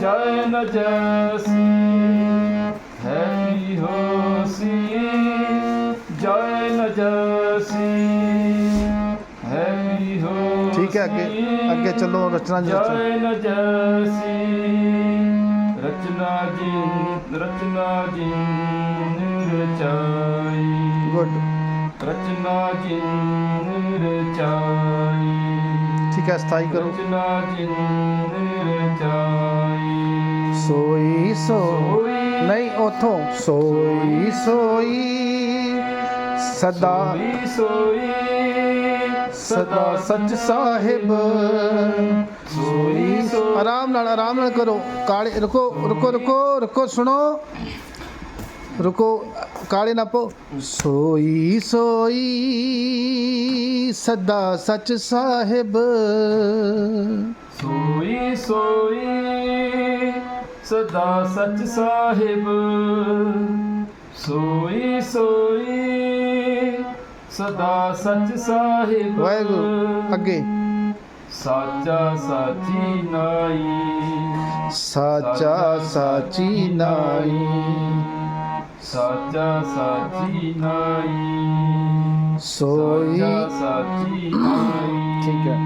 जैन जैसी जैसी हैप्पी हो ठीक है आगे आगे चलो रचना जी जैन जैसी रचना जी रचना जी रचाई। गुड रचना जी रचाई। ਠੀਕ ਹੈ ਸਥਾਈ ਕਰੋ। ਰਚਨਾ ਜਿਨ ਰਚਾਈ ਸੋਈ ਸੋਈ। ਨਹੀਂ ਉਥੋਂ। ਸੋਈ ਸੋਈ। ਸਦਾ। ਸੋਈ। ਸਦਾ ਸੱਚ ਸਾਹਿਬ। ਸੋਈ ਸੋਈ। ਆਰਾਮ ਨਾਲ ਆਰਾਮ ਨਾਲ ਕਰੋ। ਕਾਲੇ ਰੁਕੋ ਰੁਕੋ ਰੁਕੋ ਰੁਕੋ ਸੁਣੋ। ਰੁਕੋ ਕਾਲੇ ਨਾ ਪੋ ਸੋਈ ਸੋਈ ਸਦਾ ਸੱਚ ਸਾਹਿਬ। ਸੋਈ ਸੋਈ ਸਦਾ ਸਚ ਸਾਹਿਬ। ਸੋਈ ਸੋਈ ਸਦਾ ਸਚ ਸਾਹਿਬ। ਵਾਹਿਗੁਰੂ ਅੱਗੇ। ਸਾਚਾ ਸਾਚੀ ਨਾਈ। ਸਾਚਾ ਸਾਚੀ ਨਾਈ। ਸਾਚਾ ਸਾਚੀ ਨਾਈ। ਸੋਈ। ਸਾਚਾ ਨਾਈ। ਠੀਕ ਹੈ।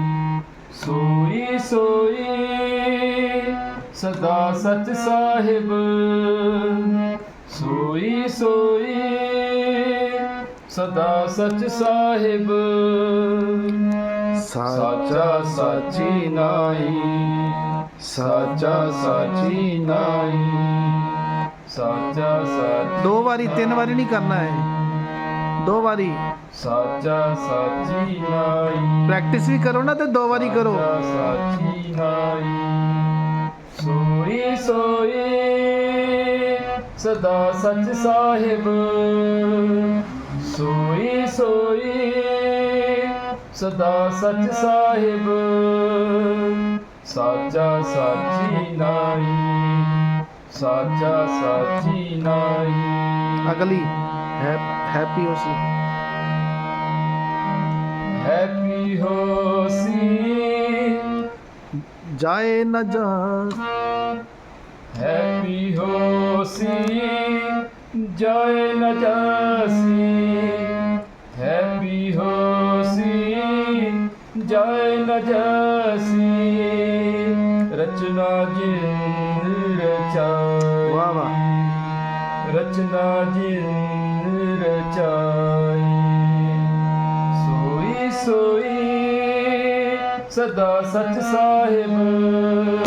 ਸੋਈ ਸੋਈ ਸਦਾ ਸਚ ਸਾਹਿਬ। ਸੋਈ ਸੋਈ ਸਦਾ ਸਚ ਸਾਹਿਬ। ਸਾਚਾ ਸਾਚੀ ਨਾਈ। ਸਾਚਾ ਸਾਚੀ ਨਾਈ। ਸਾਚਾ ਸਾਚੀ ਦੋ ਵਾਰੀ ਤਿੰਨ ਵਾਰੀ ਨਹੀਂ ਕਰਨਾ ਹੈ ਦੋ ਵਾਰੀ। ਸਾਚਾ ਸਾਚੀ ਨਾਈ। ਪ੍ਰੈਕਟਿਸ ਵੀ ਕਰੋ ਨਾ ਤੇ ਦੋ ਵਾਰੀ ਕਰੋ। ਸਾਚਾ ਨਾਈ। ਸੋਈ ਸੋਈ ਸਦਾ ਸਚ ਸਾਹਿਬ। ਸੋਈ ਸੋਈ ਸਦਾ ਸਚ ਸਾਹਿਬ। ਸਾਚਾ ਸਾਚੀ ਨਾਈ। साचा साची नाई। अगली। हैप्पी हो सी। हैप्पी हो सी। जाए न जा। हैप्पी हो सी। जाए न जा हैप्पी हो सी। जाए न जा रचना जी ਰਚਾਈ। ਵਾਹ ਵਾਹ। ਰਚਨਾ ਜਿਨ ਰਚਾਈ। ਸੋਈ ਸੋਈ ਸਦਾ ਸਚ ਸਾਹਿਬ।